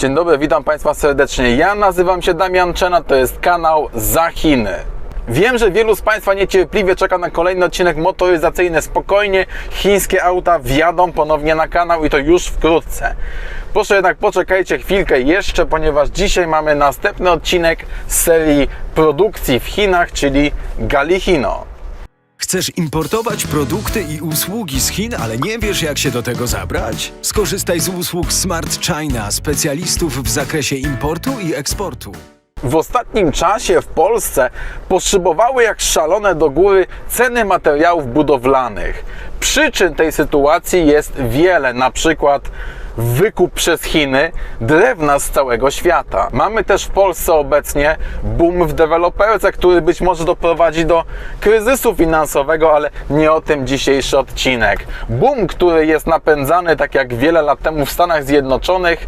Dzień dobry, witam Państwa serdecznie. Ja nazywam się Damian Czena, to jest kanał Za Chiny. Wiem, że wielu z Państwa niecierpliwie czeka na kolejny odcinek motoryzacyjny. Spokojnie, chińskie auta wjadą ponownie na kanał i to już wkrótce. Proszę jednak poczekajcie chwilkę jeszcze, ponieważ dzisiaj mamy następny odcinek z serii produkcji w Chinach, czyli Galihino. Chcesz importować produkty i usługi z Chin, ale nie wiesz jak się do tego zabrać? Skorzystaj z usług Smart China, specjalistów w zakresie importu i eksportu. W ostatnim czasie w Polsce poszybowały jak szalone do góry ceny materiałów budowlanych. Przyczyn tej sytuacji jest wiele, na przykład wykup przez Chiny drewna z całego świata. Mamy też w Polsce obecnie boom w deweloperce, który być może doprowadzi do kryzysu finansowego, ale nie o tym dzisiejszy odcinek. Boom, który jest napędzany tak jak wiele lat temu w Stanach Zjednoczonych,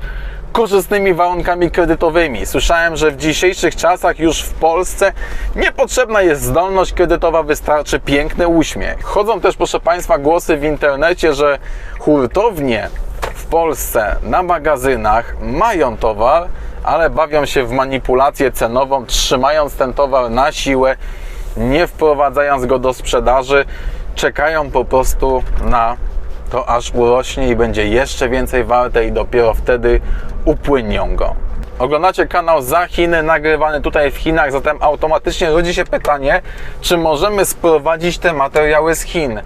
korzystnymi warunkami kredytowymi. Słyszałem, że w dzisiejszych czasach już w Polsce niepotrzebna jest zdolność kredytowa, wystarczy piękny uśmiech. Chodzą też, proszę Państwa, głosy w internecie, że hurtownie Polsce na magazynach mają towar, ale bawią się w manipulację cenową, trzymając ten towar na siłę, nie wprowadzając go do sprzedaży, czekają po prostu na to aż urośnie i będzie jeszcze więcej warte i dopiero wtedy upłynią go. Oglądacie kanał za Chiny, nagrywany tutaj w Chinach, zatem automatycznie rodzi się pytanie, czy możemy sprowadzić te materiały z Chin.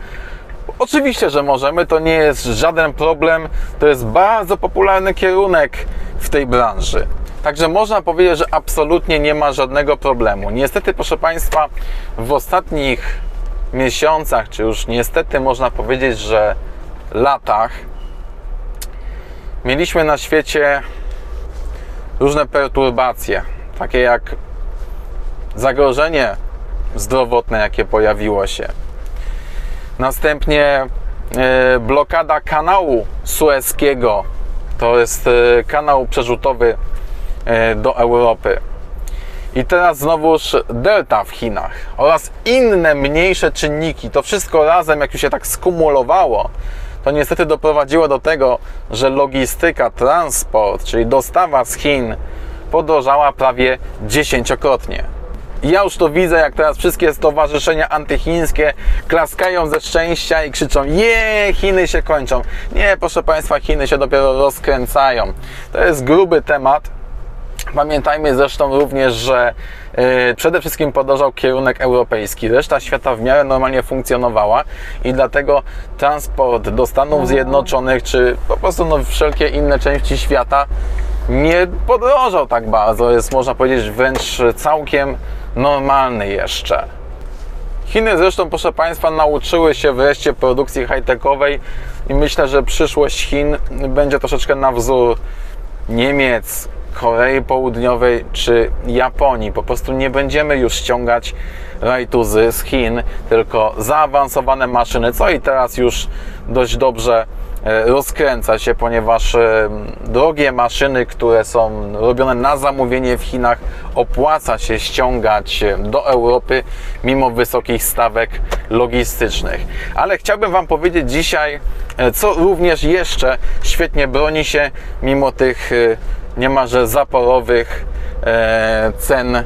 Oczywiście, że możemy, to nie jest żaden problem, to jest bardzo popularny kierunek w tej branży. Także można powiedzieć, że absolutnie nie ma żadnego problemu. Niestety, proszę Państwa, w ostatnich miesiącach, czy już niestety można powiedzieć, że latach mieliśmy na świecie różne perturbacje, takie jak zagrożenie zdrowotne, jakie pojawiło się. Następnie e, blokada kanału sueskiego, to jest e, kanał przerzutowy e, do Europy. I teraz znowuż delta w Chinach oraz inne mniejsze czynniki. To wszystko razem, jak już się tak skumulowało, to niestety doprowadziło do tego, że logistyka, transport, czyli dostawa z Chin podrożała prawie dziesięciokrotnie. Ja już to widzę, jak teraz wszystkie stowarzyszenia antychińskie klaskają ze szczęścia i krzyczą: Je, Chiny się kończą. Nie, proszę Państwa, Chiny się dopiero rozkręcają. To jest gruby temat. Pamiętajmy zresztą również, że yy, przede wszystkim podążał kierunek europejski. Reszta świata w miarę normalnie funkcjonowała i dlatego transport do Stanów Zjednoczonych, czy po prostu no, wszelkie inne części świata nie podrożał tak bardzo. Jest, można powiedzieć, wręcz całkiem normalny jeszcze. Chiny zresztą, proszę Państwa, nauczyły się wreszcie produkcji high-techowej i myślę, że przyszłość Chin będzie troszeczkę na wzór Niemiec, Korei Południowej czy Japonii. Po prostu nie będziemy już ściągać rajtuzy z Chin, tylko zaawansowane maszyny, co i teraz już dość dobrze rozkręca się, ponieważ e, drogie maszyny, które są robione na zamówienie w Chinach, opłaca się ściągać do Europy mimo wysokich stawek logistycznych. Ale chciałbym Wam powiedzieć dzisiaj, e, co również jeszcze świetnie broni się mimo tych e, niemalże zaporowych e, cen mm,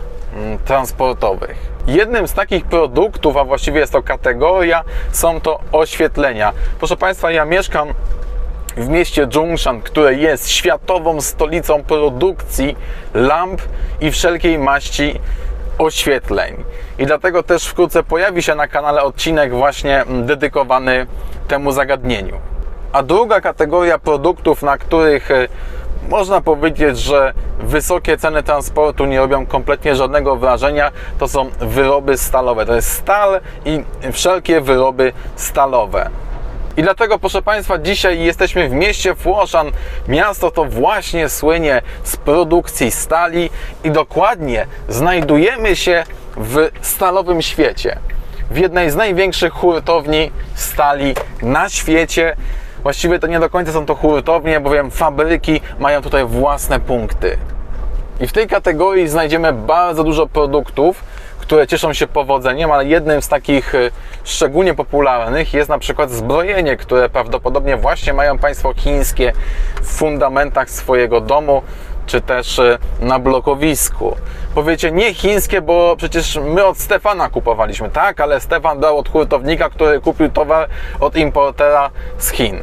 transportowych. Jednym z takich produktów, a właściwie jest to kategoria, są to oświetlenia. Proszę Państwa, ja mieszkam w mieście Zhongshan, które jest światową stolicą produkcji lamp i wszelkiej maści oświetleń. I dlatego też wkrótce pojawi się na kanale odcinek właśnie dedykowany temu zagadnieniu. A druga kategoria produktów, na których e, można powiedzieć, że wysokie ceny transportu nie robią kompletnie żadnego wrażenia, to są wyroby stalowe. To jest stal i wszelkie wyroby stalowe. I dlatego, proszę Państwa, dzisiaj jesteśmy w mieście Fłoszan. Miasto to właśnie słynie z produkcji stali i dokładnie znajdujemy się w stalowym świecie. W jednej z największych hurtowni stali na świecie. Właściwie to nie do końca są to hurtownie, bowiem fabryki mają tutaj własne punkty. I w tej kategorii znajdziemy bardzo dużo produktów, które cieszą się powodzeniem, ale jednym z takich y, szczególnie popularnych jest na przykład zbrojenie, które prawdopodobnie właśnie mają Państwo chińskie w fundamentach swojego domu czy też y, na blokowisku. Powiecie, nie chińskie, bo przecież my od Stefana kupowaliśmy. Tak, ale Stefan brał od hurtownika, który kupił towar od importera z Chin.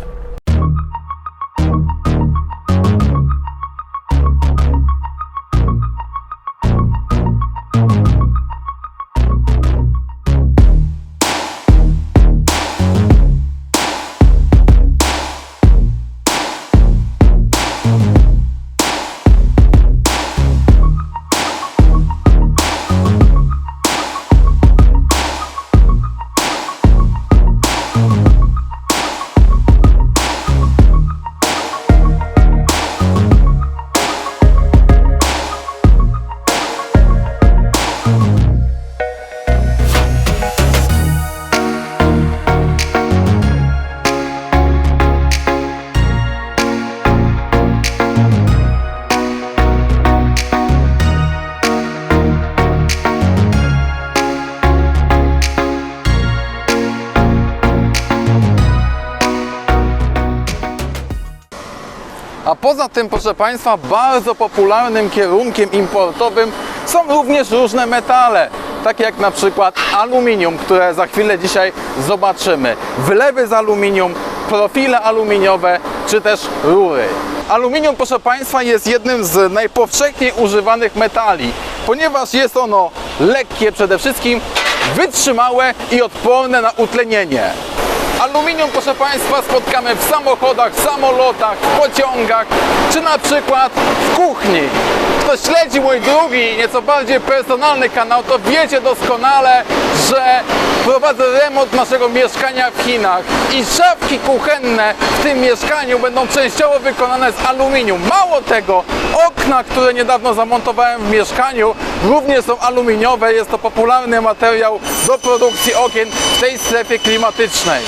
Poza tym, proszę Państwa, bardzo popularnym kierunkiem importowym są również różne metale, takie jak na przykład aluminium, które za chwilę dzisiaj zobaczymy. Wylewy z aluminium, profile aluminiowe czy też rury. Aluminium, proszę Państwa, jest jednym z najpowszechniej używanych metali, ponieważ jest ono lekkie przede wszystkim, wytrzymałe i odporne na utlenienie. Aluminium, proszę Państwa, spotkamy w samochodach, samolotach, pociągach, czy na przykład w kuchni. Kto śledzi mój drugi, nieco bardziej personalny kanał, to wiecie doskonale, że prowadzę remont naszego mieszkania w Chinach i szafki kuchenne w tym mieszkaniu będą częściowo wykonane z aluminium. Mało tego, okna, które niedawno zamontowałem w mieszkaniu, również są aluminiowe. Jest to popularny materiał do produkcji okien w tej strefie klimatycznej.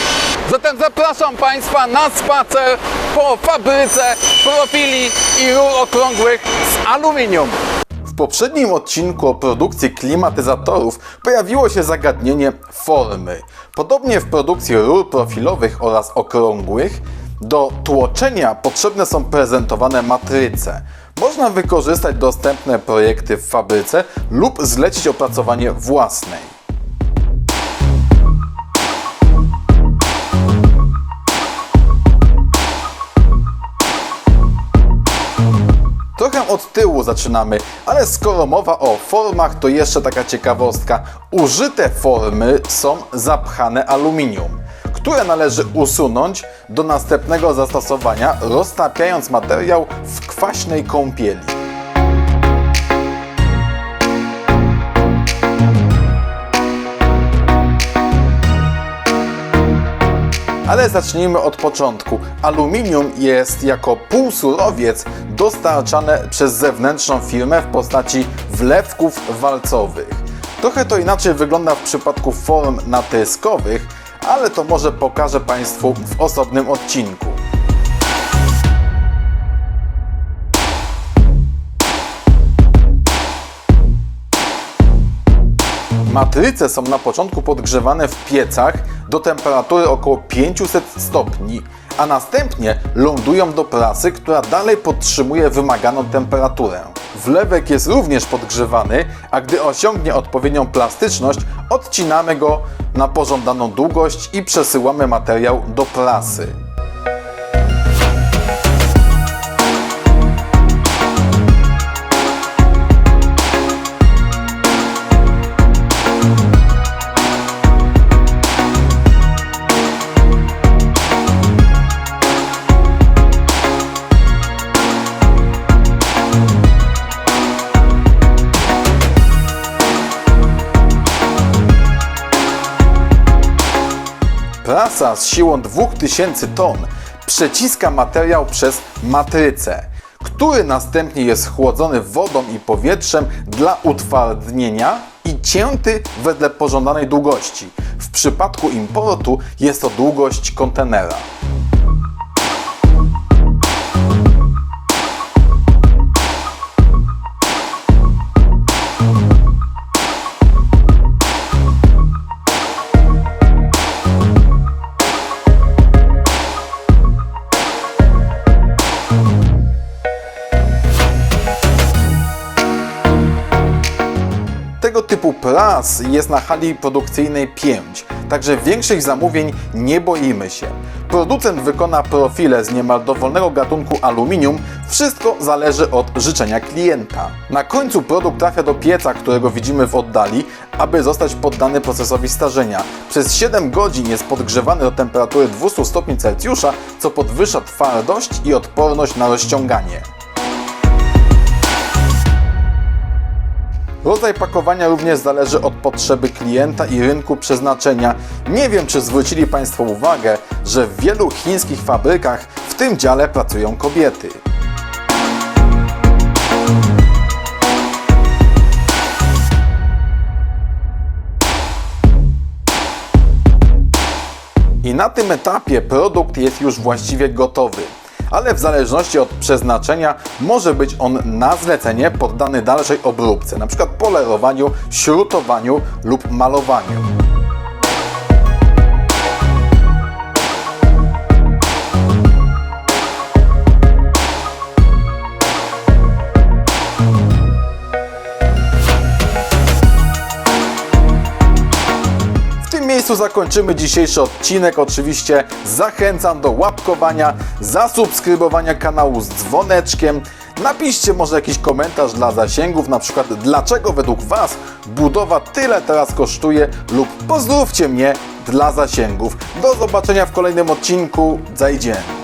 Zatem zapraszam Państwa na spacer po fabryce profili i rur okrągłych z aluminium. W poprzednim odcinku o produkcji klimatyzatorów pojawiło się zagadnienie formy. Podobnie w produkcji rur profilowych oraz okrągłych do tłoczenia potrzebne są prezentowane matryce. Można wykorzystać dostępne projekty w fabryce lub zlecić opracowanie własnej. Od tyłu zaczynamy, ale skoro mowa o formach, to jeszcze taka ciekawostka. Użyte formy są zapchane aluminium, które należy usunąć do następnego zastosowania, roztapiając materiał w kwaśnej kąpieli. Ale zacznijmy od początku. Aluminium jest jako półsurowiec dostarczane przez zewnętrzną firmę w postaci wlewków walcowych. Trochę to inaczej wygląda w przypadku form natryskowych, ale to może pokażę Państwu w osobnym odcinku. Matryce są na początku podgrzewane w piecach do temperatury około 500 stopni, a następnie lądują do prasy, która dalej podtrzymuje wymaganą temperaturę. Wlewek jest również podgrzewany, a gdy osiągnie odpowiednią plastyczność, odcinamy go na pożądaną długość i przesyłamy materiał do prasy. Prasa z siłą 2000 ton przeciska materiał przez matrycę, który następnie jest chłodzony wodą i powietrzem dla utwardnienia i cięty wedle pożądanej długości. W przypadku importu jest to długość kontenera. Tego typu pras jest na hali produkcyjnej 5, także większych zamówień nie boimy się. Producent wykona profile z niemal dowolnego gatunku aluminium, wszystko zależy od życzenia klienta. Na końcu produkt trafia do pieca, którego widzimy w oddali, aby zostać poddany procesowi starzenia. Przez 7 godzin jest podgrzewany do temperatury 200 stopni Celsjusza, co podwyższa twardość i odporność na rozciąganie. Rodzaj pakowania również zależy od potrzeby klienta i rynku przeznaczenia. Nie wiem, czy zwrócili Państwo uwagę, że w wielu chińskich fabrykach w tym dziale pracują kobiety. I na tym etapie produkt jest już właściwie gotowy. Ale w zależności od przeznaczenia może być on na zlecenie poddany dalszej obróbce, np. polerowaniu, śrutowaniu lub malowaniu. Miejscu zakończymy dzisiejszy odcinek. Oczywiście zachęcam do łapkowania, zasubskrybowania kanału z dzwoneczkiem. Napiszcie może jakiś komentarz dla zasięgów, na przykład dlaczego według Was budowa tyle teraz kosztuje lub pozdrówcie mnie dla zasięgów. Do zobaczenia w kolejnym odcinku. Zajdziemy.